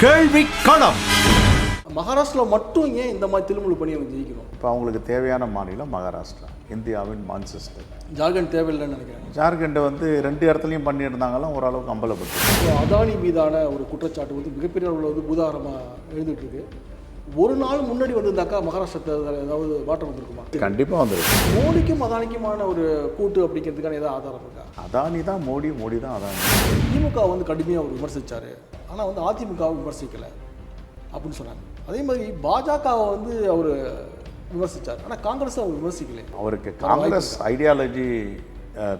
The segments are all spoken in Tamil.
கேள்வி களம். மகாராஷ்டிராவில் மட்டும் ஏன் இந்த மாதிரி திருமுழு பண்ணி அவங்க ஜெயிக்கணும்? இப்போ அவங்களுக்கு தேவையான மாநிலம் மகாராஷ்டிரா இந்தியாவின் மான்செஸ்டர். ஜார்க்கண்ட் தேவையில்லைன்னு நினைக்கிறேன். ஜார்க்கண்ட் வந்து ரெண்டு இடத்துலையும் பண்ணியிருந்தாங்களாம் ஓரளவுக்கு அம்பலப்பட்டு. இப்போ அதானி மீதான ஒரு குற்றச்சாட்டு வந்து மிகப்பெரிய அளவில் வந்து பூதாகரமாக எழுந்துட்டு இருக்கு ஒரு நாள் முன்னாடி வந்திருந்தாக்கா மகாராஷ்டிரா தேர்தல் ஏதாவது மாற்றம் வந்திருக்குமா? கண்டிப்பாக வந்துருக்கு. மோடிக்கும் அதானிக்குமான ஒரு கூட்டு அப்படிங்கிறதுக்கான ஏதாவது ஆதாரம் இருக்கா? அதானி தான் மோடி மோடி தான் அதானி. திமுக வந்து கடுமையாக அவர் விமர்சித்தார் ஆனால் வந்து அதிமுகவை விமர்சிக்கலை அப்படின்னு சொன்னாங்க. அதே மாதிரி பாஜகவை வந்து அவர் விமர்சித்தார் ஆனால் காங்கிரஸை அவர் விமர்சிக்கலை. அவருக்கு காங்கிரஸ் ஐடியாலஜி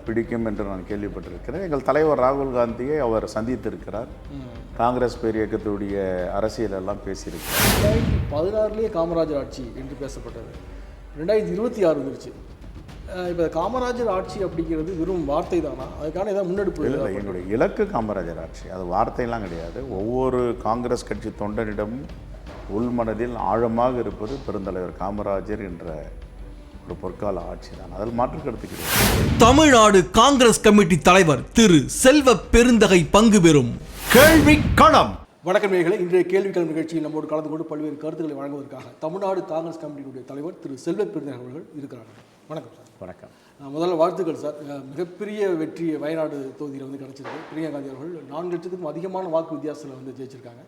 பிடிக்கும் என்று நான் கேள்விப்பட்டிருக்கிறேன். எங்கள் தலைவர் ராகுல் காந்தியை அவர் சந்தித்திருக்கிறார். காங்கிரஸ் பேரியக்கத்துடைய அரசியல் எல்லாம் பேசியிருக்கிறார். ரெண்டாயிரத்தி பதினாறுலேயே காமராஜர் ஆட்சி என்று பேசப்பட்டது. ரெண்டாயிரத்தி இருபத்தி ஆறு வந்துருச்சு. இப்போ காமராஜர் ஆட்சி அப்படிங்கிறது வெறும் வார்த்தை தானா அதுக்கான ஏதாவது முன்னெடுப்பு இல்லை என்னுடைய இலக்கு காமராஜர் ஆட்சி. அது வார்த்தையெல்லாம் கிடையாது. ஒவ்வொரு காங்கிரஸ் கட்சி தொண்டனிடம் உள்மனதில் ஆழமாக இருப்பது பெருந்தலைவர் காமராஜர் என்ற ஒரு பொற்கால ஆட்சி தான் அதில் மாற்று கருத்து கிடையாது. தமிழ்நாடு காங்கிரஸ் கமிட்டி தலைவர் திரு செல்வ பெருந்தகை பங்கு பெறும் கேள்வி களம். வணக்கம் நேயர்களே இன்றைய கேள்விக்கிழமை நிகழ்ச்சியில் நம்மோடு கலந்து கொண்டு பல்வேறு கருத்துக்களை வழங்குவதற்காக தமிழ்நாடு காங்கிரஸ் கமிட்டியினுடைய தலைவர் திரு செல்வ பெருந்தகை அவர்கள் இருக்கிறார்கள். வணக்கம் சார். வணக்கம். முதல்ல வாழ்த்துக்கள் சார். மிகப்பெரிய வெற்றி வயநாடு தொகுதியில் வந்து கிடச்சிருக்கு. பிரியங்கா காந்தி அவர்கள் நான்கு லட்சத்துக்கும் அதிகமான வாக்கு வித்தியாசத்தில் வந்து ஜெயிச்சிருக்காங்க.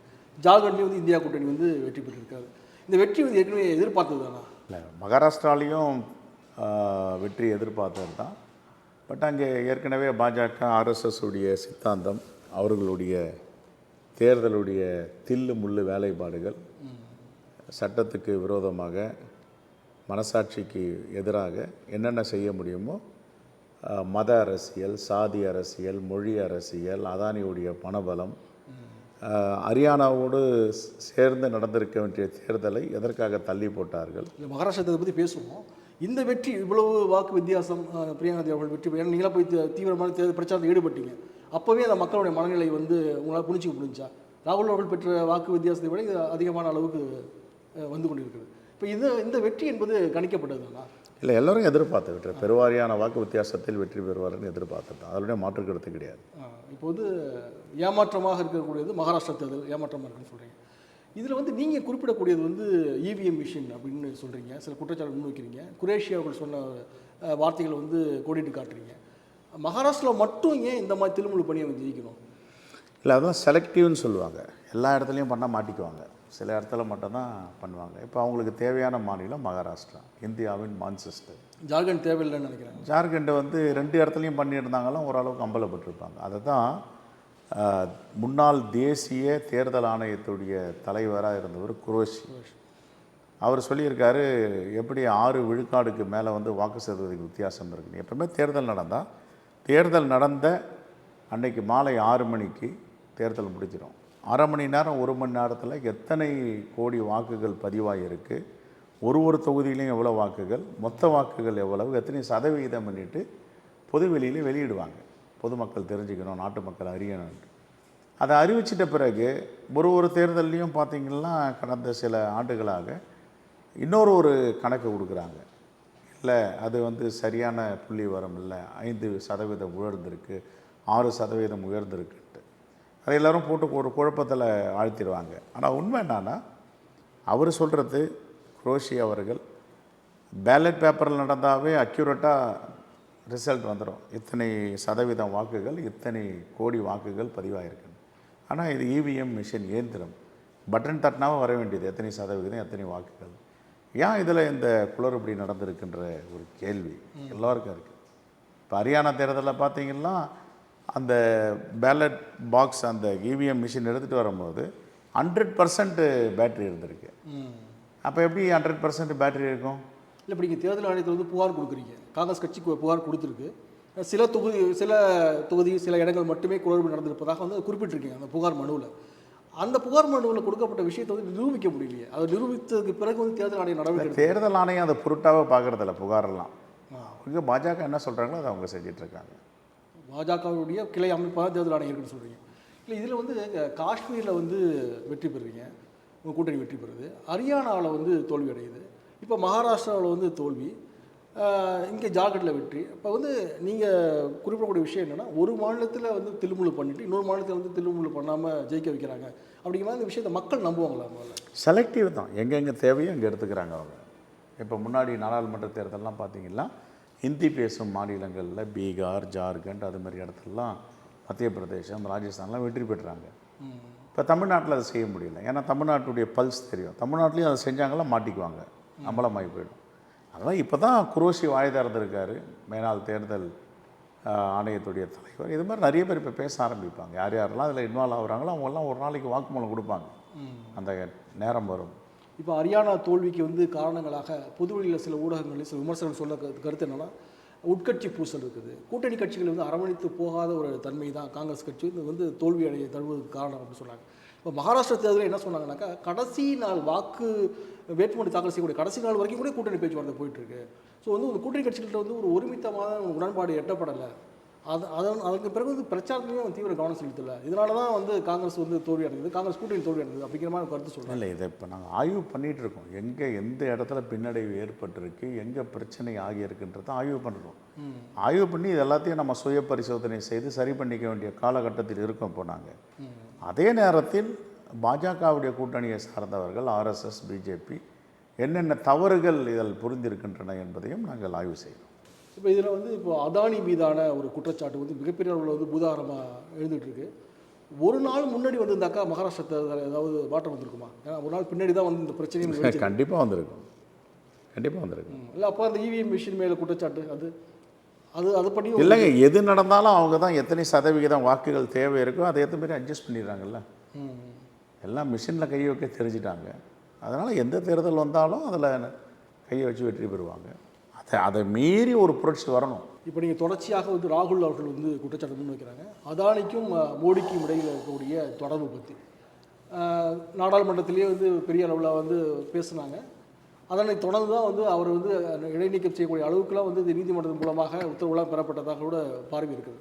ஜார்க்கண்ட்லேயும் வந்து இந்தியா கூட்டணி வந்து வெற்றி பெற்றிருக்காரு. இந்த வெற்றி வந்து ஏற்கனவே எதிர்பார்த்தது தானா? இல்லை மகாராஷ்டிராலையும் வெற்றி எதிர்பார்த்தது தான். பட் அங்கே ஏற்கனவே பாஜக ஆர்எஸ்எஸ் உடைய சித்தாந்தம் அவர்களுடைய தேர்தலுடைய தில்லு முள்ளு வேலைப்பாடுகள் சட்டத்துக்கு விரோதமாக மனசாட்சிக்கு எதிராக என்னென்ன செய்ய முடியுமோ மத அரசியல் சாதி அரசியல் மொழி அரசியல் அதானியுடைய பணபலம் ஹரியானாவோடு சேர்ந்து நடந்திருக்க வேண்டிய தேர்தலை எதற்காக தள்ளி போட்டார்கள்? மகாராஷ்டிரத்தை பற்றி பேசுவோம். இந்த வெற்றி இவ்வளவு வாக்கு வித்தியாசம் பிரியங்கா காந்தி அவர்கள் வெற்றி பெற- ஏன்னா போய் தீவிரமான தேர்தல் பிரச்சாரத்தில் ஈடுபட்டீங்க. அப்போவே அந்த மக்களுடைய மனநிலை வந்து உங்களால் புரிஞ்சிக்க முடிஞ்சா? ராகுல் அவர்கள் பெற்ற வாக்கு வித்தியாசத்தை விட இது அதிகமான அளவுக்கு வந்து கொண்டிருக்கிறது. இப்போ இது இந்த வெற்றி என்பது கணிக்கப்பட்டது தானா இல்லை எல்லாரும் எதிர்பார்த்து விட்டு பெருவாரியான வாக்கு வித்தியாசத்தில் வெற்றி பெறுவார்னு எதிர்பார்த்துட்டு அதனுடைய மாற்று கருத்து கிடையாது. இப்போ வந்து ஏமாற்றமாக இருக்கக்கூடியது மகாராஷ்டிரா தேர்தல் ஏமாற்றமாக இருக்குன்னு சொல்கிறீங்க இதில் வந்து நீங்கள் குறிப்பிடக்கூடியது வந்து இவிஎம் மிஷின் அப்படின்னு சொல்கிறீங்க சில குற்றச்சாட்டு முன்வைக்கிறீங்க. குரேஷியா அவர்கள் சொன்ன வார்த்தைகளை வந்து கோடிட்டு காட்டுறீங்க. மகாராஷ்டிராவில் மட்டும் ஏன் இந்த மாதிரி திருமுழு பண்ணி அவங்க ஜெயிக்கணும்? இல்லை அதுதான் செலக்டிவ்னு சொல்லுவாங்க. எல்லா இடத்துலையும் பண்ணால் மாட்டிக்குவாங்க. சில இடத்துல மட்டும்தான் பண்ணுவாங்க. இப்போ அவங்களுக்கு தேவையான மாநிலம் மகாராஷ்டிரா இந்தியாவின் மான்செஸ்டர். ஜார்க்கண்ட் தேவையில்லைன்னு நினைக்கிறேன். ஜார்க்கண்ட் வந்து ரெண்டு இடத்துலையும் பண்ணியிருந்தாங்களும் ஓரளவுக்கு அம்பலப்பட்டிருப்பாங்க. அதை தான் முன்னாள் தேசிய தேர்தல் ஆணையத்துடைய தலைவராக இருந்தவர் குரோஷி. அவர் சொல்லியிருக்காரு எப்படி ஆறு விழுக்காடுக்கு மேலே வந்து வாக்கு சதவீத வித்தியாசம் இருக்குன்னு எப்பவுமே தேர்தல் நடந்தால் தேர்தல் நடந்த அன்னைக்கு மாலை ஆறு மணிக்கு தேர்தல் முடிஞ்சிடும். அரை மணி நேரம் ஒரு மணி நேரத்தில் எத்தனை கோடி வாக்குகள் பதிவாகியிருக்கு ஒரு ஒரு தொகுதியிலையும் எவ்வளோ வாக்குகள்? மொத்த வாக்குகள் எவ்வளவு? எத்தனை சதவிகிதம் பண்ணிட்டு பொதுவெளியில் வெளியிடுவாங்க? பொதுமக்கள் தெரிஞ்சுக்கணும் நாட்டு மக்கள் அறியணும். அதை அறிவிச்சிட்ட பிறகு ஒரு ஒரு தேர்தல்லையும் பார்த்தீங்கன்னா கடந்த சில ஆண்டுகளாக இன்னொரு ஒரு கணக்கு கொடுக்குறாங்க. இல்லை அது வந்து சரியான புள்ளி வரம் இல்லை. ஐந்து சதவீதம் உயர்ந்திருக்கு ஆறு சதவீதம் உயர்ந்திருக்குன்ட்டு. அதை எல்லோரும் போட்டு ஒரு குழப்பத்தில் ஆழ்த்திடுவாங்க. ஆனால் உண்மை என்னன்னா அவர் சொல்கிறது குரோஷி அவர்கள் பேலட் பேப்பரில் நடந்தாவே அக்யூரேட்டாக ரிசல்ட் வந்துடும் இத்தனை சதவீதம் வாக்குகள் இத்தனை கோடி வாக்குகள் பதிவாகிருக்கு ஆனால் இது இவிஎம் மிஷின் இயந்திரம். பட்டன் தட்டினாவும் வர வேண்டியது எத்தனை சதவீதம் எத்தனை வாக்குகள். ஏன் இதில் இந்த குளறுபடி நடந்திருக்குன்ற ஒரு கேள்வி எல்லாருக்கும் இருக்குது இப்போ ஹரியானா தேர்தலில் பார்த்தீங்கன்னா அந்த பேலட் பாக்ஸ் அந்த இவிஎம் மிஷின் எடுத்துகிட்டு வரும்போது ஹண்ட்ரட் பர்சன்ட் பேட்டரி இருந்திருக்கு. அப்போ எப்படி ஹண்ட்ரட் பர்சன்ட் பேட்டரி இருக்கும்? இல்லை இப்போ நீங்கள் தேர்தல் ஆணையத்தில் வந்து புகார் கொடுக்குறீங்க. காங்கிரஸ் கட்சிக்கு புகார் கொடுத்துருக்கு. சில தொகுதி சில தொகுதி சில இடங்கள் மட்டுமே குளறுபடி நடந்திருப்பதாக வந்து குறிப்பிட்டிருக்கீங்க அந்த புகார் மனுவில். அந்த புகார் மனுவில் கொடுக்கப்பட்ட விஷயத்தை வந்து நிரூபிக்க முடியலையே. அதை நிரூபித்ததுக்கு பிறகு வந்து தேர்தல் ஆணையம் நடவடிக்கை. தேர்தல் ஆணையம் அதை பொருட்டாவே பார்க்கறதில்ல புகாரெல்லாம். பாஜக என்ன சொல்கிறாங்களோ அதை அவங்க செஞ்சிட்டு இருக்காங்க. பாஜகவுடைய கிளை அமைப்பாக தேர்தல் ஆணையம் இருக்குன்னு சொல்கிறீங்க இல்லை இதில் வந்து காஷ்மீரில் வந்து வெற்றி பெறுறீங்க. உங்கள் கூட்டணி வெற்றி பெறுது. ஹரியானாவில் வந்து தோல்வி அடையுது. இப்போ மகாராஷ்டிராவில் வந்து தோல்வி. இங்கே ஜார்க்கண்டில் வெற்றி. இப்போ வந்து நீங்கள் குறிப்பிடக்கூடிய விஷயம் என்னென்னா ஒரு மாநிலத்தில் வந்து திருமுழு பண்ணிவிட்டு இன்னொரு மாநிலத்தில் வந்து திருமுழு பண்ணாமல் ஜெயிக்க வைக்கிறாங்க. அப்படிங்கிற மாதிரி இந்த விஷயத்தை மக்கள் நம்புவாங்களா முதல்ல செலக்டிவ் தான். எங்கெங்கே தேவையோ அங்கே எடுத்துக்கிறாங்க அவங்க. இப்போ முன்னாடி நாடாளுமன்ற தேர்தலெலாம் பார்த்தீங்கன்னா ஹிந்தி பேசும் மாநிலங்களில் பீகார் ஜார்க்கண்ட் அது மாதிரி இடத்துலலாம் மத்திய பிரதேசம் ராஜஸ்தான்லாம் வெற்றி பெற்றாங்க. இப்போ தமிழ்நாட்டில் அதை செய்ய முடியல. ஏன்னா தமிழ்நாட்டுடைய பல்ஸ் தெரியும். தமிழ்நாட்டிலையும் அதை செஞ்சாங்களா மாட்டிக்குவாங்க. அம்பலமாகி போயிடும். அதனால் இப்போ தான் குரோஷி வாய் திறந்திருக்காரு. மேலாள் தேர்தல் ஆணையத்துடைய தலைவர். இது மாதிரி நிறைய பேர் இப்போ பேச ஆரம்பிப்பாங்க. யார் யாரெல்லாம் அதில் இன்வால்வ் ஆகுறாங்களோ அவங்கெல்லாம் ஒரு நாளைக்கு வாக்குமூலம் கொடுப்பாங்க. அந்த நேரம் வரும். இப்போ ஹரியானா தோல்விக்கு வந்து காரணங்களாக பொதுவெளியில் சில ஊடகங்களில் சில விமர்சனம் சொல்ல கருத்து என்னென்னா உட்கட்சி பூசல் இருக்குது. கூட்டணி கட்சிகள் வந்து அரவணைத்து போகாத ஒரு தன்மை தான் காங்கிரஸ் கட்சி. இது வந்து தோல்வி அடைய தழுவதுக்கு காரணம் அப்படின்னு சொன்னாங்க இப்போ மகாராஷ்டிரா தேர்தலில் என்ன சொன்னாங்கன்னாக்கா கடைசி நாள் வாக்கு வேட்புமனு தாக்கல் செய்யக்கூடிய கடைசி நாள் வரைக்கும் கூட கூட்டணி பேச்சுவார்த்தை போயிட்டுருக்கு ஸோ வந்து ஒரு கூட்டணி கட்சிகள்கிட்ட வந்து ஒரு ஒருமித்தமான உடன்பாடு எட்டப்படலை. அது அதன் அதுக்கு பிறகு வந்து பிரச்சாரத்துலேயும் தீவிர கவனம் செலுத்தலை. இதனால தான் வந்து காங்கிரஸ் வந்து தோல்வி அடைந்தது காங்கிரஸ் கூட்டணி தோல்வி அடைந்தது அப்படிங்கிற மாதிரி கருத்து சொல்கிறாங்க இல்லை இதை இப்போ நாங்கள் ஆய்வு பண்ணிகிட்டு இருக்கோம். எங்கே எந்த இடத்துல பின்னடைவு ஏற்பட்டிருக்கு எங்கே பிரச்சனை ஆகியிருக்குன்றதை ஆய்வு பண்ணுறோம் ஆய்வு பண்ணி இது எல்லாத்தையும் நம்ம சுய பரிசோதனை செய்து சரி பண்ணிக்க வேண்டிய காலகட்டத்தில் இருக்கோம் இப்போ நாங்கள் அதே நேரத்தில் பாஜகவுடைய கூட்டணியை சார்ந்தவர்கள் ஆர்எஸ்எஸ் பிஜேபி என்னென்ன தவறுகள் இதில் புரிந்திருக்கின்றன என்பதையும் நாங்கள் ஆய்வு செய்கிறோம். இப்போ இதில் வந்து இப்போ அதானி மீதான ஒரு குற்றச்சாட்டு வந்து மிகப்பெரிய அளவில் வந்து பூதாகரமாக எழுந்துட்டு இருக்கு ஒரு நாள் முன்னாடி வந்திருந்தாக்கா மகாராஷ்டிரா தேர்தல் ஏதாவது மாற்றம் வந்திருக்குமா? ஏன்னா ஒரு நாள் பின்னாடி தான் வந்து இந்த பிரச்சனையும். கண்டிப்பாக வந்திருக்கும். கண்டிப்பாக வந்திருக்கும். இல்லை அப்போ அந்த இவிஎம் மிஷின் மேலே குற்றச்சாட்டு அது அது அது பண்ணியும் இல்லைங்க எது நடந்தாலும் அவங்க தான் எத்தனை சதவிகிதம் வாக்குகள் தேவை இருக்கோ அதை ஏற்ற மாதிரி அட்ஜஸ்ட் பண்ணிடுறாங்கல்ல. எல்லாம் மிஷினில் கை வைக்க தெரிஞ்சிட்டாங்க. அதனால் எந்த தேர்தல் வந்தாலும் அதில் கையை வச்சு வெற்றி பெறுவாங்க. அதை மீறி ஒரு புரட்சி வரணும். இப்போ நீங்கள் தொடர்ச்சியாக வந்து ராகுல் அவர்கள் வந்து குற்றச்சாட்டு முன் வைக்கிறாங்க. அதானிக்கும் மோடிக்கும் இடையில் இருக்கக்கூடிய தொடர்பு பற்றி நாடாளுமன்றத்திலேயே வந்து பெரிய அளவில் வந்து பேசுனாங்க. அதனை தொடர்ந்து தான் வந்து அவர் வந்து இடைநீக்கம் செய்யக்கூடிய அளவுக்குலாம் வந்து இது நீதிமன்றத்தின் மூலமாக உத்தரவுலாம் பெறப்பட்டதாக கூட பார்வை இருக்குது.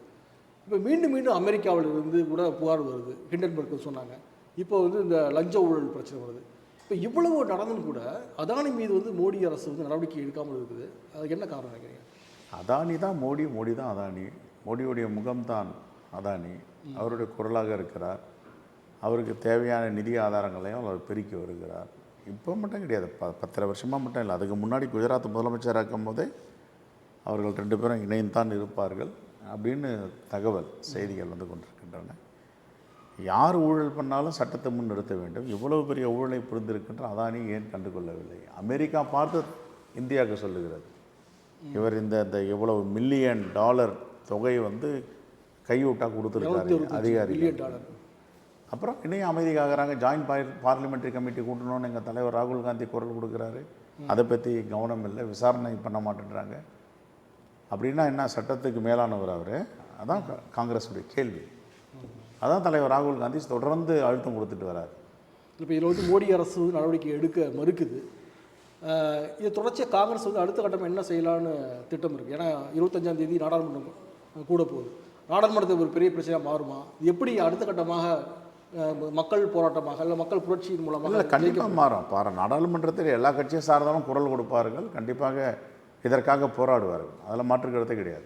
இப்போ மீண்டும் மீண்டும் அமெரிக்காவில் இருந்து கூட புகார் வருது. ஹிண்டன்பர்க் சொன்னாங்க. இப்போ வந்து இந்த லஞ்ச ஊழல் பிரச்சனை வருது. இப்போ இவ்வளவு நடந்தும் கூட அதானி மீது வந்து மோடி அரசு வந்து நடவடிக்கை எடுக்காமல் இருக்குது. அதுக்கு என்ன காரணம் நினைக்கிறீங்க? அதானி தான் மோடி மோடி தான் அதானி. மோடியுடைய முகம்தான் அதானி. அவருடைய குரலாக இருக்கிறார். அவருக்கு தேவையான நிதி ஆதாரங்களையும் அவர் பெருக்கி வருகிறார். இப்போ மட்டும் கிடையாது. ப பத்தரை வருஷமாக மட்டும் இல்லை. அதுக்கு முன்னாடி குஜராத் முதலமைச்சராக இருக்கும் போதே அவர்கள் ரெண்டு பேரும் இணைந்தான் இருப்பார்கள் அப்படின்னு தகவல் செய்திகள் வந்து கொண்டிருக்கின்றன. யார் ஊழல் பண்ணாலும் சட்டத்தை முன் நிறுத்த வேண்டும். இவ்வளவு பெரிய ஊழலை புரிந்திருக்கின்ற அதானி ஏன் கண்டுகொள்ளவில்லை? அமெரிக்கா பார்த்து இந்தியாவுக்கு சொல்லுகிறது. இவர் இந்த இந்த இவ்வளவு மில்லியன் டாலர் தொகை வந்து கையூட்டாக கொடுத்துருக்காரு அதிகாரி அப்புறம் இன்னும் அமைதிக்காகிறாங்க ஜாயின்ட் பார்லிமெண்ட்ரி கமிட்டி கூட்டணும்னு எங்கள் தலைவர் ராகுல் காந்தி குரல் கொடுக்குறாரு. அதை பற்றி கவனம் இல்லை விசாரணை பண்ண மாட்டேன்றாங்க. அப்படின்னா என்ன சட்டத்துக்கு மேலானவர் அவர்? அதான் காங்கிரஸுடைய கேள்வி. அதான் தலைவர் ராகுல் காந்தி தொடர்ந்து அழுத்தம் கொடுத்துட்டு வராரு. இப்போ இதில் வந்து மோடி அரசு வந்து நடவடிக்கை எடுக்க மறுக்குது. இது தொடர்ச்சியாக காங்கிரஸ் வந்து அடுத்த கட்டம் என்ன செய்யலான்னு திட்டம் இருக்குது ஏன்னா இருபத்தஞ்சாம் தேதி நாடாளுமன்றம் கூட போகுது. நாடாளுமன்றத்தில் ஒரு பெரிய பிரச்சனையாக மாறுமா? எப்படி அடுத்த கட்டமாக மக்கள் போராட்டமாக இல்லை மக்கள் புரட்சியின் மூலமாக கண்டிப்பாக மாறும். பாரு நாடாளுமன்றத்தில் எல்லா கட்சியை சார்ந்தாலும் குரல் கொடுப்பார்கள். கண்டிப்பாக இதற்காக போராடுவார்கள் அதில் மாற்று கருத்தே கிடையாது.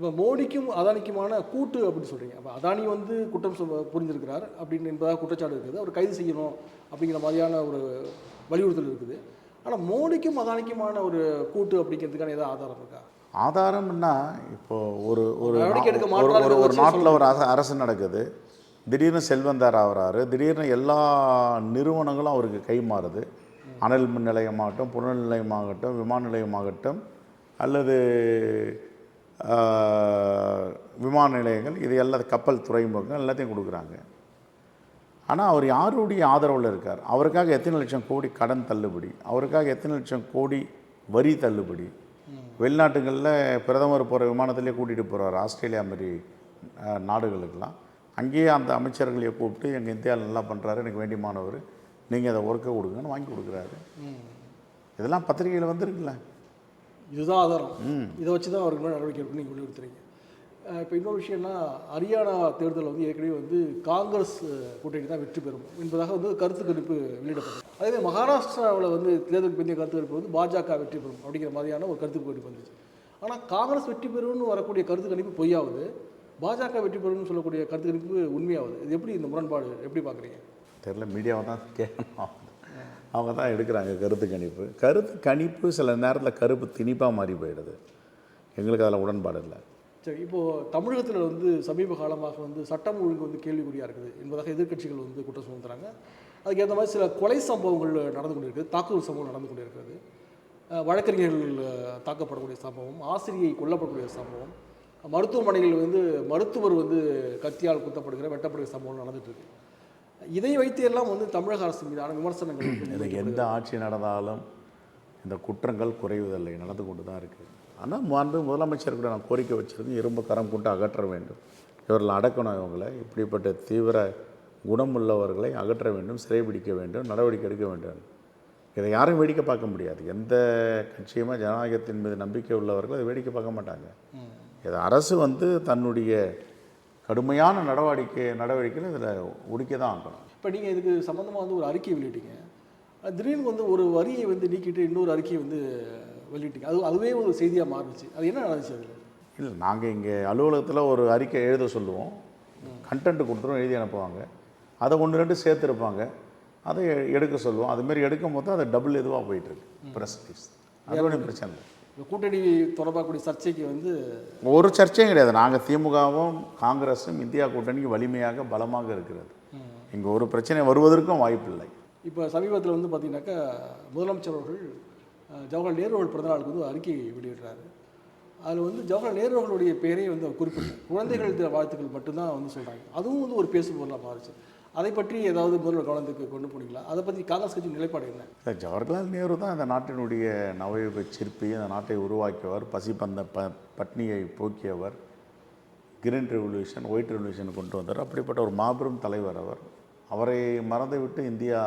இப்போ மோடிக்கும் அதானிக்குமான கூட்டு அப்படின்னு சொல்கிறீங்க அப்போ அதானி வந்து குற்றம் சொ புரிந்திருக்கிறார் அப்படின்னு என்பதாக குற்றச்சாட்டு இருக்குது. அவர் கைது செய்யணும் அப்படிங்கிற மாதிரியான ஒரு வலியுறுத்தல் இருக்குது. ஆனால் மோடிக்கும் அதானிக்குமான ஒரு கூட்டு அப்படிங்கிறதுக்கான ஏதாவது ஆதாரம் இருக்கா? ஆதாரம்னா இப்போ ஒரு ஒரு ஒரு ஒரு- நாட்டில் ஒரு அரசு நடக்குது. திடீர்னு செல்வந்தார் ஆகிறாரு. திடீர்னு எல்லா நிறுவனங்களும் அவருக்கு கை மாறுது. அனல் மின் நிலையமாகட்டும் புனல் நிலையமாகட்டும் விமான நிலையமாகட்டும் அல்லது விமான நிலையங்கள் இது எல்லா கப்பல் துறைமுகங்கள் எல்லாத்தையும் கொடுக்குறாங்க. ஆனால் அவர் யாருடைய ஆதரவில் இருக்கார்? அவருக்காக எத்தனை லட்சம் கோடி கடன் தள்ளுபடி? அவருக்காக எத்தனை லட்சம் கோடி வரி தள்ளுபடி? வெளிநாட்டுகளில் பிரதமர் போகிற விமானத்திலே கூட்டிகிட்டு போகிறார் ஆஸ்திரேலியா மாதிரி நாடுகளுக்கெல்லாம். அங்கேயே அந்த அமைச்சர்களை கூப்பிட்டு எங்கள் இந்தியாவில் நல்லா பண்ணுறாரு எனக்கு வேண்டியமானவர். நீங்கள் அதை ஒர்க்கை கொடுங்கன்னு வாங்கி கொடுக்குறாரு. இதெல்லாம் பத்திரிகையில் வந்திருக்குல்ல. இதுதான் ஆதாரம். இதை வச்சு தான் அவருக்கு மேலே நடவடிக்கை எடுக்கணும் நீங்கள் வலியுறுத்துறீங்க இப்போ இன்னொரு விஷயம்னா ஹரியானா தேர்தலில் வந்து ஏற்கனவே வந்து காங்கிரஸ் கூட்டணி தான் வெற்றி பெறும் என்பதாக வந்து கருத்து கணிப்பு வெளியிடப்பட்டது. அதே மகாராஷ்டிராவில் வந்து தேர்தலுக்கு பிந்தைய கருத்து கணிப்பு வந்து பாஜக வெற்றி பெறும் அப்படிங்கிற மாதிரியான ஒரு கருத்து கணிப்பு வந்துச்சு. ஆனால் காங்கிரஸ் வெற்றி பெறும்னு வரக்கூடிய கருத்து கணிப்பு பொய்யாவது பாஜக வெற்றி பெறும்னு சொல்லக்கூடிய கருத்து கணிப்பு உண்மையாகுது இது எப்படி இந்த முரண்பாடு எப்படி பார்க்குறீங்க தெரில மீடியாவை தான் கேட்கணும். அவங்க தான் எடுக்கிறாங்க கருத்து கணிப்பு. கருத்து கணிப்பு சில நேரத்தில் கருப்பு திணிப்பாக மாறி போயிடுது. எங்களுக்கு அதில் உடன்பாடு இல்லை. சரி இப்போது தமிழகத்தில் வந்து சமீப காலமாக வந்து சட்டம் ஒழுங்கு வந்து கேள்விக்குறியாக இருக்குது. என்பதாக எதிர்க்கட்சிகள் வந்து குற்றம் சுமத்துறாங்க. அதுக்கேற்ற மாதிரி சில கொலை சம்பவங்கள் நடந்து கொண்டிருக்குது தாக்குதல் சம்பவம் நடந்து கொண்டிருக்கிறது. வழக்கறிஞர்கள் தாக்கப்படக்கூடிய சம்பவம் ஆசிரியை கொல்லப்படக்கூடிய சம்பவம் மருத்துவமனையில் வந்து மருத்துவர் வந்து கத்தியால் குத்தப்படுகிற வெட்டப்படுகிற சம்பவம் நடந்துட்டு இருக்கு. இதை வைத்து எல்லாம் வந்து தமிழக அரசு மீதான விமர்சனங்கள் இது. எந்த ஆட்சி நடந்தாலும் இந்த குற்றங்கள் குறைவதில்லை நடந்து கொண்டு தான் இருக்குது ஆனால் மாண்பு முதலமைச்சர் கூட நான் கோரிக்கை வச்சிருக்கேன் இரும்பு கரம் கொண்டு அகற்ற வேண்டும். இவர்கள் அடக்கணும் இவங்களை. இப்படிப்பட்ட தீவிர குணமுள்ளவர்களை அகற்ற வேண்டும் சிறைபிடிக்க வேண்டும் நடவடிக்கை எடுக்க வேண்டும். இதை யாரும் வேடிக்கை பார்க்க முடியாது. எந்த கட்சியுமே ஜனநாயகத்தின் மீது நம்பிக்கை உள்ளவர்கள் அதை வேடிக்கை பார்க்க மாட்டாங்க. இது அரசு வந்து தன்னுடைய கடுமையான நடவடிக்கை நடவடிக்கையில் இதில் உடிக்க தான் ஆகணும். இப்போ நீங்கள் இதுக்கு சம்மந்தமாக வந்து ஒரு அறிக்கை வெளியிட்டீங்க. திடீர்னு வந்து ஒரு வரியை வந்து நீக்கிட்டு இன்னொரு அறிக்கையை வந்து வெளியிட்டீங்க. அது அதுவே ஒரு செய்தியாக மாறுச்சு. அது என்ன நடந்துச்சு அதில்? இல்லை நாங்கள் இங்கே அலுவலகத்தில் ஒரு அறிக்கை எழுத சொல்லுவோம். கண்டென்ட் கொடுத்துரும் எழுதி அனுப்புவாங்க. அதை ஒன்று ரெண்டு சேர்த்துருப்பாங்க அதை எடுக்க சொல்லுவோம். அதுமாரி எடுக்கும் போது அது டபுள் இதுவாக போயிட்டுருக்கு ப்ரெஸ் ஒன்றும் பிரச்சனை இல்லை. கூட்டணி தொடர்பாக கூடிய சர்ச்சைக்கு வந்து ஒரு சர்ச்சையும் கிடையாது. நாங்கள் திமுகவும் காங்கிரஸும் இந்தியா கூட்டணிக்கு வலிமையாக பலமாக இருக்கிறது. இங்கே ஒரு பிரச்சனை வருவதற்கும் வாய்ப்பில்லை இப்போ சமீபத்தில் வந்து பார்த்தீங்கன்னாக்கா முதலமைச்சர் அவர்கள் ஜவஹர்லால் நேரு அவர்கள் பிறந்தநாளுக்கு வந்து அறிக்கை வெளியிடுறாரு. அதில் வந்து ஜவஹர்லால் நேரு அவர்களுடைய பெயரை வந்து குறிப்பிட்டார். குழந்தைகள் வாழ்த்துக்கள் மட்டும்தான் வந்து சொல்கிறாங்க அதுவும் வந்து ஒரு பேசு பொருளாக மாறுச்சு. அதை பற்றி ஏதாவது முதல்வர் கவனத்துக்கு கொண்டு போனீங்களா? அதை பற்றி காங்கிரஸ் கட்சி நிலைப்பாடு என்ன? ஜவஹர்லால் நேரு தான் இந்த நாட்டினுடைய நவயுக சிற்பி இந்த நாட்டை உருவாக்கியவர் பசிப்பந்த ப பட்னியை போக்கியவர் கிரீன் ரெவல்யூஷன் ஒயிட் ரெவல்யூஷன் கொண்டு வந்தார். அப்படிப்பட்ட ஒரு மாபெரும் தலைவர் அவர். அவரை மறந்துவிட்டு இந்தியா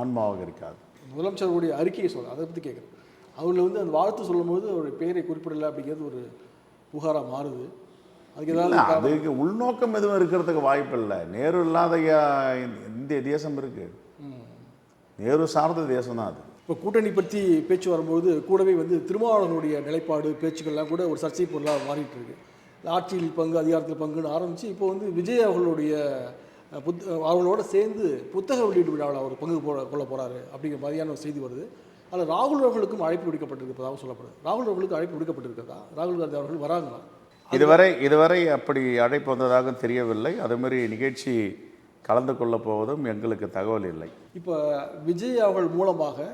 ஆன்மாவாக இருக்காது. முதலமைச்சருடைய அறிக்கையை சொல்ல அதை பற்றி கேட்குறேன். அவரில் வந்து அந்த வாழ்த்து சொல்லும்போது அவருடைய பெயரை குறிப்பிடலை அப்படிங்கிறது ஒரு புகாராக மாறுது. அதுக்கு உள்நோக்கம் எதுவும் இருக்கிறதுக்கு வாய்ப்பு இல்லை. நேரு இல்லாத இந்திய தேசம் இருக்குது நேரு சார்ந்த தேசம் தான் அது. இப்போ கூட்டணி பற்றி பேச்சு வரும்போது கூடவே வந்து திருமாவளவனுடைய நிலைப்பாடு பேச்சுக்கள்லாம் கூட ஒரு சர்ச்சை பொருளாக மாறிட்டு இருக்கு ஆட்சியில் பங்கு அதிகாரத்தில் பங்குன்னு ஆரம்பித்து இப்போ வந்து விஜய் அவர்களுடைய புத் அவர்களோட சேர்ந்து புத்தக வெளியீட்டு விழாவில் அவர் பங்கு போட கொள்ள போகிறாரு அப்படிங்கிற மாதிரியான ஒரு செய்தி வருது. அதில் ராகுல் அவர்களுக்கும் அழைப்பு விடுக்கப்பட்டிருப்பதாக சொல்லப்படுது. ராகுல் அவர்களுக்கு அழைப்பு விடுக்கப்பட்டிருக்கிறதா ராகுல் காந்தி அவர்கள் வராங்களா? இதுவரை இதுவரை அப்படி அழைப்பு வந்ததாக தெரியவில்லை. அதுமாரி நிகழ்ச்சி கலந்து கொள்ளப் போவதும் எங்களுக்கு தகவல் இல்லை. இப்போ விஜய் அவர்கள் மூலமாக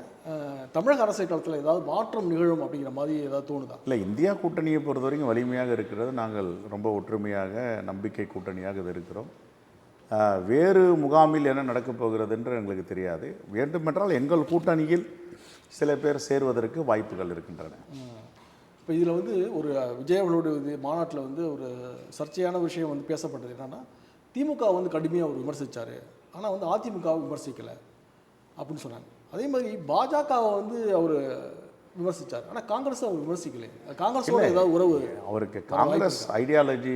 தமிழக அரசியல் களத்தில் ஏதாவது மாற்றம் நிகழும் அப்படிங்கிற மாதிரி ஏதாவது தோணுதா? இல்லை இந்தியா கூட்டணியை பொறுத்த வரைக்கும் வலிமையாக இருக்கிறது. நாங்கள் ரொம்ப ஒற்றுமையாக நம்பிக்கை கூட்டணியாக இது இருக்கிறோம். வேறு முகாமில் என்ன நடக்கப் போகிறது என்று எங்களுக்கு தெரியாது. வேண்டுமென்றால் எங்கள் கூட்டணியில் சில பேர் சேருவதற்கு வாய்ப்புகள் இருக்கின்றன. இப்போ இதில் வந்து ஒரு விஜய் அவர்களுடைய இது மாநாட்டில் வந்து ஒரு சர்ச்சையான விஷயம் வந்து பேசப்பட்டது என்னன்னா திமுக வந்து கடுமையாக அவர் விமர்சித்தார் ஆனால் வந்து அதிமுகவை விமர்சிக்கலை அப்படின்னு சொன்னாங்க. அதே மாதிரி பாஜகவை வந்து அவர் விமர்சித்தார் ஆனால் காங்கிரஸ் அவர் விமர்சிக்கலை. காங்கிரஸோட ஏதாவது உறவு அவருக்கு காங்கிரஸ் ஐடியாலஜி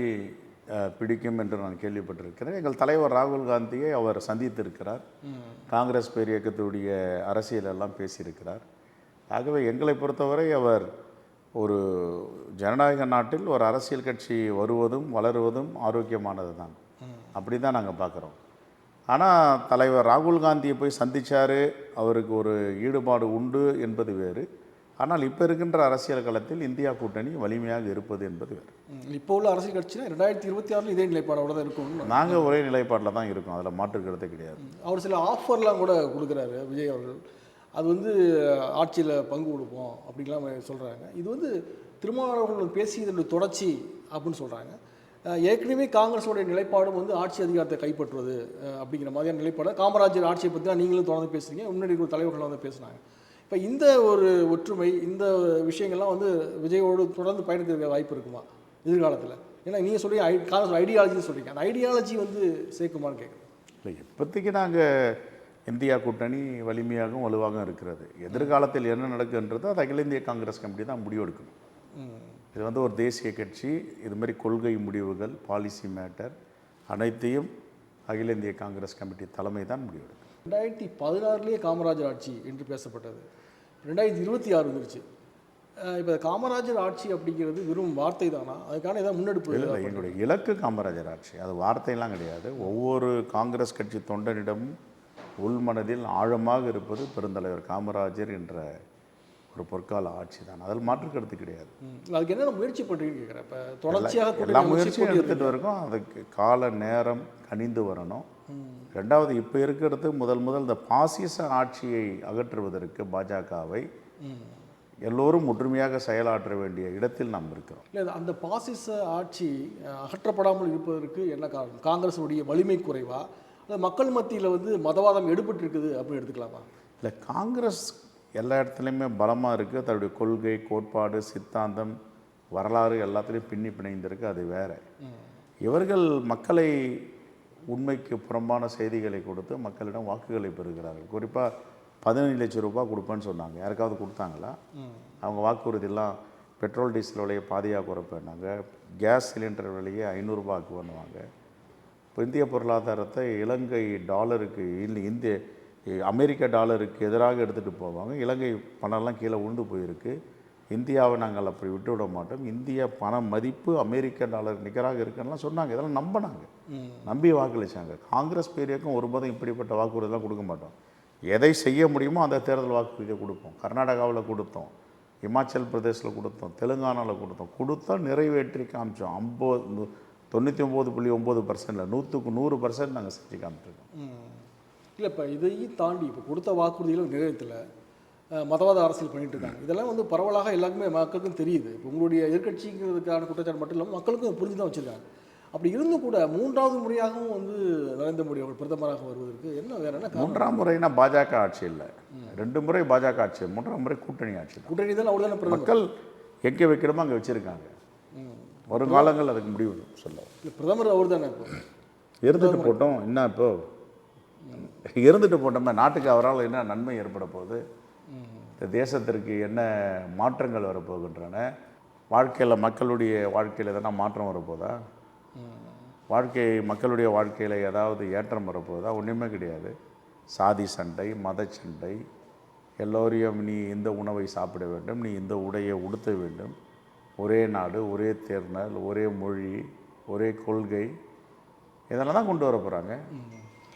பிடிக்கும் என்று நான் கேள்விப்பட்டிருக்கிறேன். எங்கள் தலைவர் ராகுல் காந்தியை அவர் சந்தித்திருக்கிறார். காங்கிரஸ் பேரியக்கத்துடைய அரசியல் எல்லாம் பேசியிருக்கிறார். ஆகவே எங்களை பொறுத்தவரை அவர் ஒரு ஜனநாயக நாட்டில் ஒரு அரசியல் கட்சி வருவதும் வளருவதும் ஆரோக்கியமானது தான் அப்படி தான் நாங்கள் பார்க்குறோம் ஆனால் தலைவர் ராகுல் காந்தியை போய் சந்திச்சாரு அவருக்கு ஒரு ஈடுபாடு உண்டு என்பது வேறு. ஆனால் இப்போ இருக்கின்ற அரசியல் களத்தில் இந்தியா கூட்டணி வலிமையாக இருப்பது என்பது வேறு. இப்போ உள்ள அரசியல் கட்சினா ரெண்டாயிரத்தி இருபத்தி ஆறில் இதே நிலைப்பாடோட தான் இருக்கும் நாங்கள் ஒரே நிலைப்பாட்டில் தான் இருக்கோம். அதில் மாற்றுக்கிறதே கிடையாது. அவர் சில ஆஃபர்லாம் கூட கொடுக்குறாரு விஜய் அவர்கள். அது வந்து ஆட்சியில் பங்கு கொடுப்போம் அப்படின்லாம் சொல்கிறாங்க இது வந்து திருமாவளவர்கள் பேசியதனுடைய தொடர்ச்சி அப்படின்னு சொல்கிறாங்க ஏற்கனவே காங்கிரஸோடைய நிலைப்பாடும் வந்து ஆட்சி அதிகாரத்தை கைப்பற்றுவது அப்படிங்கிற மாதிரியான நிலைப்பாடு. காமராஜர் ஆட்சியை பற்றி தான் நீங்களும் தொடர்ந்து பேசுறீங்க. முன்னாடி ஒரு தலைவர்கள் வந்து பேசுனாங்க. இப்போ இந்த ஒரு ஒற்றுமை இந்த விஷயங்கள்லாம் வந்து விஜயோடு தொடர்ந்து பயணிக்கிறதுக்கு வாய்ப்பு இருக்குமா எதிர்காலத்தில்? ஏன்னா நீங்கள் சொல்லி ஐ காங்கிரஸ் ஐடியாலஜின்னு சொல்கிறீங்க அந்த ஐடியாலஜி வந்து சேர்க்குமான்னு கேட்குறேன் இல்லை இப்போதைக்கு நாங்கள் இந்தியா கூட்டணி வலிமையாகவும் வலுவாகவும் இருக்கிறது. எதிர்காலத்தில் என்ன நடக்குன்றது அது அகில இந்திய காங்கிரஸ் கமிட்டி தான் முடிவெடுக்கணும் இது வந்து ஒரு தேசிய கட்சி இது மாதிரி கொள்கை முடிவுகள் பாலிசி மேட்டர் அனைத்தையும் அகில இந்திய காங்கிரஸ் கமிட்டி தலைமை தான் முடிவெடுக்கும் ரெண்டாயிரத்தி பதினாறுலேயே காமராஜர் ஆட்சி என்று பேசப்பட்டது. ரெண்டாயிரத்தி இருபத்தி ஆறு வந்துருச்சு. இப்போ காமராஜர் ஆட்சி அப்படிங்கிறது வெறும் வார்த்தை தானா அதுக்கான ஏதாவது முன்னெடுப்பு இல்லை இல்லை எங்களுடைய இலக்கு காமராஜர் ஆட்சி. அது வார்த்தையெல்லாம் கிடையாது. ஒவ்வொரு காங்கிரஸ் கட்சி தொண்டனிடமும் உள்மனதில் ஆழமாக இருப்பது பெருந்தலைவர் காமராஜர் என்ற ஒரு பொற்கால ஆட்சி தான். அதில் மாற்று கருத்து கிடையாது. அதுக்கு என்னென்ன முயற்சி பண்ணுறீங்கன்னு கேட்குறேன் இப்போ தொடர்ச்சியாக எல்லா முயற்சியும் எடுத்துகிட்டு இருக்கோம் அதுக்கு கால நேரம் கனிந்து வரணும். ரெண்டாவது இப்போ இருக்கிறது முதல் முதல் இந்த பாசிச ஆட்சியை அகற்றுவதற்கு பாஜகவை எல்லோரும் ஒற்றுமையாக செயலாற்ற வேண்டிய இடத்தில் நாம் இருக்கிறோம். இல்லை அந்த பாசிச ஆட்சி அகற்றப்படாமல் இருப்பதற்கு என்ன காரணம்? காங்கிரஸுடைய வலிமை குறைவா? மக்கள் மத்தியில் வந்து மதவாதம் எடுபட்டு இருக்குது அப்படின்னு எடுத்துக்கலாமா? இல்லை காங்கிரஸ் எல்லா இடத்துலையுமே பலமாக இருக்குது தன்னுடைய கொள்கை கோட்பாடு சித்தாந்தம் வரலாறு எல்லாத்துலேயும் பின்னி பிணைந்திருக்கு. அது வேற. இவர்கள் மக்களை உண்மைக்கு புறம்பான செய்திகளை கொடுத்து மக்களிடம் வாக்குகளை பெறுகிறார்கள். குறிப்பாக பதினஞ்சு லட்சம் ரூபாய் கொடுப்பேன்னு சொன்னாங்க. யாருக்காவது கொடுத்தாங்களா? அவங்க வாக்குறுதியெல்லாம் பெட்ரோல் டீசல் விலையை பாதியாக குறைப்பேன்னாங்க. கேஸ் சிலிண்டர் விலையை ஐநூறுரூபா இப்போ இந்திய பொருளாதாரத்தை இலங்கை டாலருக்கு இல்லை இந்திய அமெரிக்க டாலருக்கு எதிராக எடுத்துகிட்டு போவாங்க. இலங்கை பணம்லாம் கீழே உண்டு போயிருக்கு. இந்தியாவை நாங்கள் அப்படி விட்டு விட மாட்டோம். இந்திய பண மதிப்பு அமெரிக்க டாலர் நிகராக இருக்குன்னுலாம் சொன்னாங்க. இதெல்லாம் நம்பினாங்க. நம்பி வாக்களிச்சாங்க. காங்கிரஸ் பேரியக்கம் ஒருபோதும் இப்படிப்பட்ட வாக்குறுதிலாம் கொடுக்க மாட்டோம். எதை செய்ய முடியுமோ அந்த தேர்தல் வாக்குறுதியை கொடுப்போம். கர்நாடகாவில் கொடுத்தோம். இமாச்சல் பிரதேசில் கொடுத்தோம். தெலுங்கானாவில் கொடுத்தோம். கொடுத்தா நிறைவேற்றி காமிச்சோம். ஐம்பது தொண்ணூற்றி ஒம்பது புள்ளி ஒம்பது பர்சன்டில் நூற்றுக்கு நூறு பர்சன்ட் நாங்கள் செஞ்சு காமிச்சிருக்கோம். இல்லை இப்போ இதையும் தாண்டி இப்போ கொடுத்த வாக்குறுதிகளும் நிறைவேற்றல. மதவாத அரசியல் பண்ணிட்டு இருக்காங்க. இதெல்லாம் வந்து பரவலாக எல்லாருக்குமே மக்களுக்கும் தெரியுது. இப்போ உங்களுடைய எதிர்க்கட்சிங்கிறதுக்கான குற்றச்சாட்டு மட்டும் இல்லாமல் மக்களுக்கும் புரிஞ்சு தான் வச்சுருக்காங்க. அப்படி இருந்தும் கூட மூன்றாவது முறையாகவும் வந்து நரேந்திர மோடி அவர்கள் பிரதமராக வருவதற்கு என்ன வேற என்ன மூன்றாம் முறைனா பாஜக ஆட்சி இல்லை. ரெண்டு முறை பாஜக ஆட்சி மூன்றாம் முறை கூட்டணி ஆட்சி கூட்டணி தான் அவர் தானே பிரதமர்? மக்கள் எங்கே வைக்கிறோமோ அங்கே வச்சுருக்காங்க. வருங்காலங்கள் அதுக்கு முடிவு சொல்ல. பிரதமர் அவர் தானே இருந்துட்டு போட்டோம் என்ன இப்போ? இருந்துட்டு போட்டோமே நாட்டுக்கு அவரால் என்ன நன்மை ஏற்பட போகுது? இந்த தேசத்திற்கு என்ன மாற்றங்கள் வரப்போகின்றன? வாழ்க்கையில் மக்களுடைய வாழ்க்கையில் எதனா மாற்றம் வரப்போதா? வாழ்க்கை மக்களுடைய வாழ்க்கையில் ஏதாவது ஏற்றம் வரப்போதா? ஒன்றுமே கிடையாது. சாதி சண்டை மத சண்டை எல்லோரையும் நீ இந்த உணவை சாப்பிட வேண்டும் நீ இந்த உடையை உடுத்த வேண்டும். ஒரே நாடு ஒரே தேர்தல் ஒரே மொழி ஒரே கொள்கை இதெல்லாம் தான் கொண்டு வர போகிறாங்க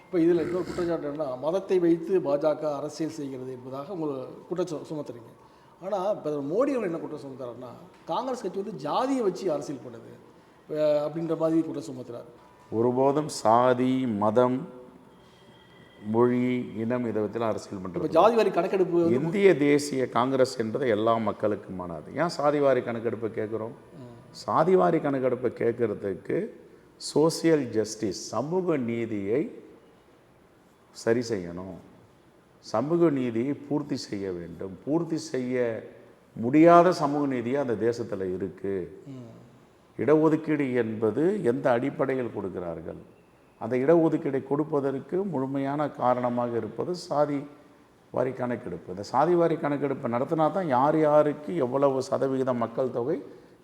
இப்போ இதில் இன்னொரு குற்றச்சாட்டு என்ன மதத்தை வைத்து பாஜக அரசியல் செய்கிறது என்பதாக உங்களை குற்றம் சுமத்துறீங்க. ஆனால் இப்போ மோடி அவர்கள் என்ன குற்றம் சுமத்துறாருன்னா காங்கிரஸ் கட்சி வந்து ஜாதியை வச்சு அரசியல் பண்ணுது. அப்படின்ற மாதிரி குற்றம் சுமத்துறாரு. ஒருபோதும் சாதி மதம் மொழி இனம் இதை பற்றிலாம் அரசியல் பண்ணுறது ஜாதி வாரி கணக்கெடுப்பு இந்திய தேசிய காங்கிரஸ் என்பது எல்லா மக்களுக்குமானது. ஏன் சாதிவாரி கணக்கெடுப்பை கேட்குறோம்? சாதிவாரி கணக்கெடுப்பை கேட்குறதுக்கு சோசியல் ஜஸ்டிஸ் சமூக நீதியை சரி செய்யணும். சமூக நீதியை பூர்த்தி செய்ய வேண்டும். பூர்த்தி செய்ய முடியாத சமூக நீதியே அந்த தேசத்தில் இருக்குது இடஒதுக்கீடு என்பது எந்த அடிப்படையில் கொடுக்கிறார்கள்? அந்த இடஒதுக்கீடை கொடுப்பதற்கு முழுமையான காரணமாக இருப்பது சாதி வாரி கணக்கெடுப்பு. இந்த சாதி வாரி கணக்கெடுப்பை நடத்தினா தான் யார் யாருக்கு எவ்வளவு சதவிகித மக்கள் தொகை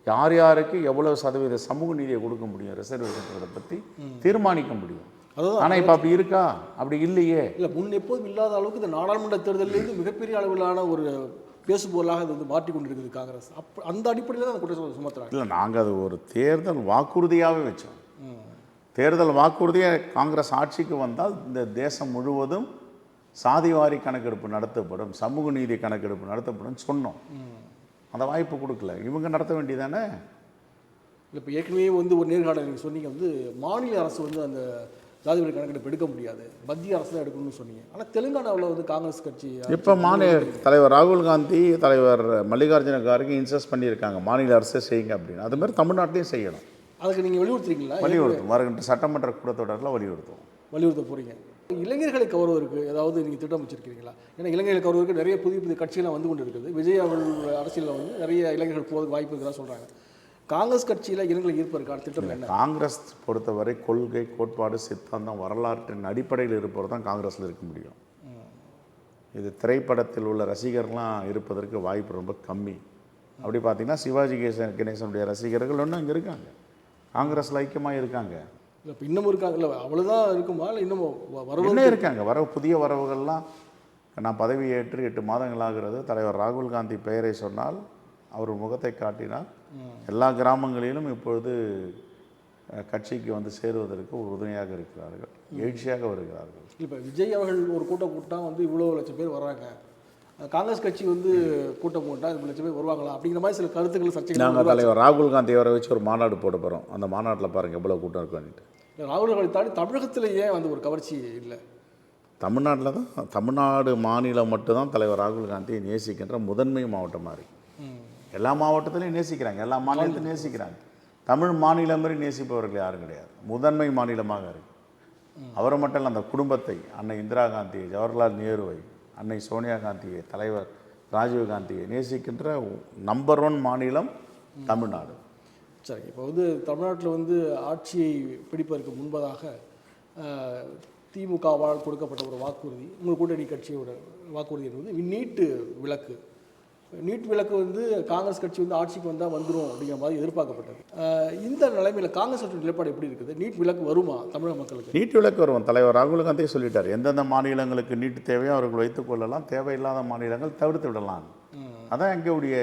யார் யாருக்கு எவ்வளவு சதவீத சமூக நீதியை கொடுக்க முடியும் ரிசர்வேஷன்றதை பற்றி தீர்மானிக்க முடியும். ஆனால் இப்போ அப்படி இருக்கா? அப்படி இல்லையே. இல்லை முன் எப்போதும் இல்லாத அளவுக்கு இந்த நாடாளுமன்ற தேர்தலிலேருந்து மிகப்பெரிய அளவிலான ஒரு பேசுபொருளாக இது வந்து மாற்றி கொண்டிருக்குது காங்கிரஸ். அப்போ அந்த அடிப்படையில் தான் அந்த குற்றம் சுமத்துறாங்க. இல்லை நாங்கள் அது ஒரு தேர்தல் வாக்குறுதியாகவே வச்சோம். தேர்தல் வாக்குறுதியை காங்கிரஸ் ஆட்சிக்கு வந்தால் இந்த தேசம் முழுவதும் சாதிவாரி கணக்கெடுப்பு நடத்தப்படும் சமூக நீதி கணக்கெடுப்பு நடத்தப்படும் சொன்னோம். அந்த வாய்ப்பு கொடுக்கல. இவங்க நடத்த வேண்டியதானே? இல்லை இப்போ ஏற்கனவே வந்து ஒரு நேர்காணல் நீங்கள் சொன்னீங்க வந்து மாநில அரசு வந்து அந்த ஜாதி வாரி கணக்கெடுப்பு எடுக்க முடியாது. மத்திய அரசு தான் எடுக்கணும்னு சொன்னீங்க. ஆனால் தெலுங்கானாவில் வந்து காங்கிரஸ் கட்சி இப்போ மாநில தலைவர் ராகுல் காந்தி தலைவர் மல்லிகார்ஜுன கார்கே இன்சஸ்ட் பண்ணியிருக்காங்க. மாநில அரசே செய்யுங்க அப்படின்னு. அது மாதிரி தமிழ்நாட்டிலையும் செய்யணும். அதுக்கு நீங்கள் வலியுறுத்துறீங்களா? வலியுறுத்தும் வருகின்ற சட்டமன்ற கூட்டத்தொடரில் வலியுறுத்தும் வலியுறுத்த போகிறீங்க இளைஞர்களை கவர்வதற்கு ஏதாவது நீங்கள் திட்டம் வச்சிருக்கீங்களா ஏன்னா இளைஞர்களை கவர்வதற்கு நிறைய புதிய புதிய கட்சிகள்லாம் வந்து கொண்டு இருக்குது விஜய் அரசியலில் வந்து நிறைய இளைஞர்கள் போகிறதுக்கு வாய்ப்பு இருக்கிறதா சொல்கிறாங்க காங்கிரஸ் கட்சியில் இளைஞர்களை ஈர்ப்பதற்கான திட்டம் என்ன? காங்கிரஸ் பொறுத்தவரை கொள்கை கோட்பாடு சித்தாந்தம் வரலாற்றின் அடிப்படையில் இருப்பவர் தான் காங்கிரஸில் இருக்க முடியும். இது திரைப்படத்தில் உள்ள ரசிகர்லாம் இருப்பதற்கு வாய்ப்பு ரொம்ப கம்மி. அப்படி பார்த்தீங்கன்னா சிவாஜி கணேசன் கணேசனுடைய ரசிகர்கள் இன்னும் இங்கே இருக்காங்க. காங்கிரஸில் ஐக்கியமாக இருக்காங்க. இல்லை இப்போ இன்னமும் இருக்காங்க. இல்லை அவ்வளோதான் இருக்குமா? இல்லை இன்னமும் வரவு இருக்காங்க. வரவு புதிய வரவுகள்லாம் நான் பதவி ஏற்று எட்டு மாதங்கள் ஆகிறது. தலைவர் ராகுல் காந்தி பெயரை சொன்னால் அவர் முகத்தை காட்டினால் எல்லா கிராமங்களிலும் இப்பொழுது கட்சிக்கு வந்து சேருவதற்கு உறுதுணையாக இருக்கிறார்கள். எழுச்சியாக வருகிறார்கள். இப்போ விஜய் அவர்கள் ஒரு கூட்டம் கூட்டினா வந்து இவ்வளோ லட்சம் பேர் வர்றாங்க. அஹ் காங்கிரஸ் கட்சி வந்து கூட்டம் போட்டால் இவ்வளோ லட்சம் பேர் வருவாங்களா? அப்படிங்கிற மாதிரி சில கருத்துக்கள் சர்ச்சைகள் நாங்கள் தலைவர் ராகுல் காந்தி அவரை வச்சு ஒரு மாநாடு போட போகிறோம் அந்த மாநாட்டில் பாருங்கள் எவ்வளோ கூட்டம் இருக்குன்ட்டு ராகுல் காந்தி தாண்டி தமிழகத்தில் ஏன் வந்து ஒரு கவர்ச்சி இல்லை? தமிழ்நாட்டில் தான் தமிழ்நாடு மாநிலம் மட்டும்தான் தலைவர் ராகுல் காந்தியை நேசிக்கின்ற முதன்மை மாவட்டமாக இருக்கு எல்லா மாவட்டத்திலையும் நேசிக்கிறாங்க எல்லா மாநிலத்திலும் நேசிக்கிறாங்க. தமிழ் மாநிலம் மாதிரி நேசிப்பவர்கள் யாரும் கிடையாது. முதன்மை மாநிலமாக இருக்கு. அவரை மட்டும் இல்லை அந்த குடும்பத்தை அன்னை இந்திரா காந்தியை ஜவஹர்லால் நேருவை அன்னை சோனியா காந்தியை தலைவர் ராஜீவ் காந்தியை நேசிக்கின்ற நம்பர் ஒன் மாநிலம் தமிழ்நாடு. சரி இப்போ வந்து தமிழ்நாட்டில் வந்து ஆட்சியை பிடிப்பதற்கு முன்பதாக திமுகவால் கொடுக்கப்பட்ட ஒரு வாக்குறுதி உங்கள் கூட்டணி கட்சியோட வாக்குறுதி என்பது நீட்டு விளக்கு. நீட் விலக்கு வந்து காங்கிரஸ் கட்சி வந்து ஆட்சிக்கு வந்தால் வந்துடும் அப்படிங்கிற மாதிரி எதிர்பார்க்கப்பட்டது. இந்த நிலைமையில் காங்கிரஸ் கட்சி நிலைப்பாடு எப்படி இருக்குது? நீட் விலக்கு வருமா தமிழக மக்களுக்கு? நீட் விலக்கு வருவோம். தலைவர் ராகுல் காந்தியே சொல்லிட்டார். எந்தெந்த மாநிலங்களுக்கு நீட்டு தேவையோ அவர்கள் வைத்துக் கொள்ளலாம். தேவையில்லாத மாநிலங்கள் தவிர்த்து விடலாம். அதான் எங்களுடைய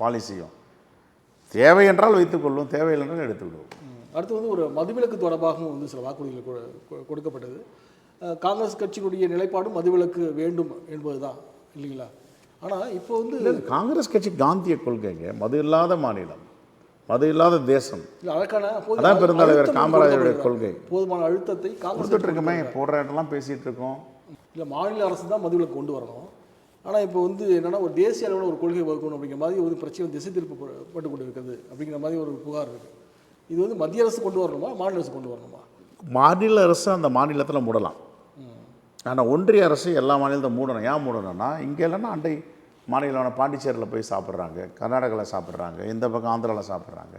பாலிசியும். தேவை என்றால் வைத்துக்கொள்வோம் தேவையில்லை என்றால் எடுத்து விடுவோம். அடுத்து வந்து ஒரு மதுவிலக்கு தொடர்பாகவும் வந்து சில வாக்குறுதிகள் கொடுக்கப்பட்டது. காங்கிரஸ் கட்சியினுடைய நிலைப்பாடும் மதுவிலக்கு வேண்டும் என்பதுதான். இல்லைங்களா? ஆனால் இப்போ வந்து காங்கிரஸ் கட்சி காந்திய கொள்கைங்க. மது இல்லாத மாநிலம். மது இல்லாத தேசம். அதான் பெருந்தலைவர் காமராஜருடைய. கொள்கை. போதுமான அழுத்தத்தை காங்கிரஸ் இருக்கமே போடுற இடம்லாம் பேசிட்டு இருக்கோம். இல்லை மாநில அரசு தான் மதுவிலக்கு கொண்டு வரணும். ஆனால் இப்போ வந்து என்னன்னா ஒரு தேசிய அளவில் ஒரு கொள்கை வகுக்கணும் அப்படிங்கிற மாதிரி ஒரு பிரச்சனை திசை திருப்பப்பட்டு கொண்டு இருக்குது அப்படிங்கிற மாதிரி ஒரு புகார் இருக்குது இது வந்து மத்திய அரசு கொண்டு வரணுமா மாநில அரசு கொண்டு வரணுமா? மாநில அரசு அந்த மாநிலத்தில் மூடலாம். ஆனால் ஒன்றிய அரசு எல்லா மாநிலத்தையும் மூடணும். ஏன் மூடணும்னா இங்கே இல்லைன்னா அண்டை மாநிலமான பாண்டிச்சேரியில் போய் சாப்பிட்றாங்க. கர்நாடகாவில் சாப்பிட்றாங்க. இந்த பக்கம் ஆந்திராவில் சாப்பிட்றாங்க.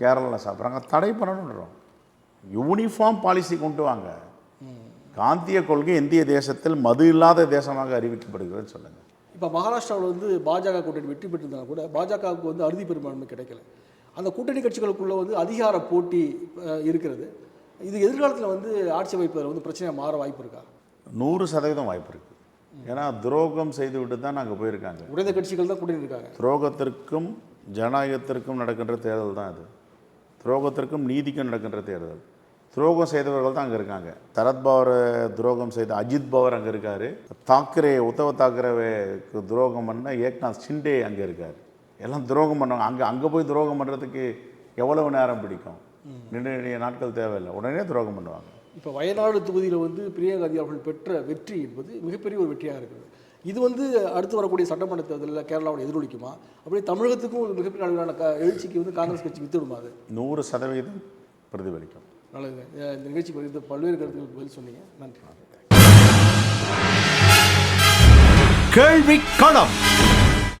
கேரளாவில் சாப்பிட்றாங்க. தடை பண்ணணுன்றோம். யூனிஃபார்ம் பாலிசி கொண்டு வாங்க. காந்திய கொள்கை இந்திய தேசத்தில் மது இல்லாத தேசமாக அறிவிக்கப்படுகிறதுன்னு சொல்லுங்கள் இப்போ மகாராஷ்டிராவில் வந்து பாஜக கூட்டணி வெற்றி பெற்றிருந்தாலும் கூட பாஜகவுக்கு வந்து அறுதி பெரும்பான்மை கிடைக்கல. அந்த கூட்டணி கட்சிகளுக்குள்ளே வந்து அதிகார போட்டி இருக்கிறது. இது எதிர்காலத்தில் வந்து ஆட்சி அமைப்பதில் வந்து பிரச்சனையாக மாற வாய்ப்பு இருக்கா? நூறு சதவீதம் வாய்ப்பு இருக்குது ஏன்னா துரோகம் செய்து விட்டு தான் நாங்கள் போயிருக்காங்க. உடைந்த கட்சிகள் தான் கூட்டணி இருக்காங்க துரோகத்திற்கும் ஜனநாயகத்திற்கும் நடக்கின்ற தேர்தல் தான் இது துரோகத்திற்கும் நீதிக்கும் நடக்கின்ற தேர்தல். துரோகம் செய்தவர்கள் தான் அங்கே இருக்காங்க. சரத்பவாரை துரோகம் செய்த அஜித் பவர் அங்கே இருக்கார். தாக்கரே உத்தவ தாக்கரேவுக்கு துரோகம் பண்ண ஏக்நாத் ஷிண்டே அங்கே இருக்கார். எல்லாம் துரோகம் பண்ணுவாங்க. அங்கே அங்கே போய் துரோகம் பண்ணுறதுக்கு எவ்வளவு நேரம் பிடிக்கும்? நீண்ட நெடிய நாட்கள் தேவையில்லை. உடனே துரோகம் பண்ணுவாங்க. இப்போ வயநாடு தொகுதியில் வந்து பிரியங்கா காந்தி அவர்கள் பெற்ற வெற்றி என்பது மிகப்பெரிய ஒரு வெற்றியாக இருக்குது இது வந்து அடுத்து வரக்கூடிய சட்டமன்ற தேர்தலில் கேரளாவோட எதிரொலிக்குமா? அப்படியே தமிழகத்துக்கும் ஒரு மிகப்பெரிய அளவிலான க எழுச்சிக்கு வந்து காங்கிரஸ் கட்சி வித்துடுமா அது? நூறு சதவீதம் பிரதிபலிக்கும். நல்லது. இந்த நிகழ்ச்சி குறித்து பல்வேறு கருத்துக்களுக்கு பதில் சொன்னீங்க. நன்றி. கேள்வி களம்.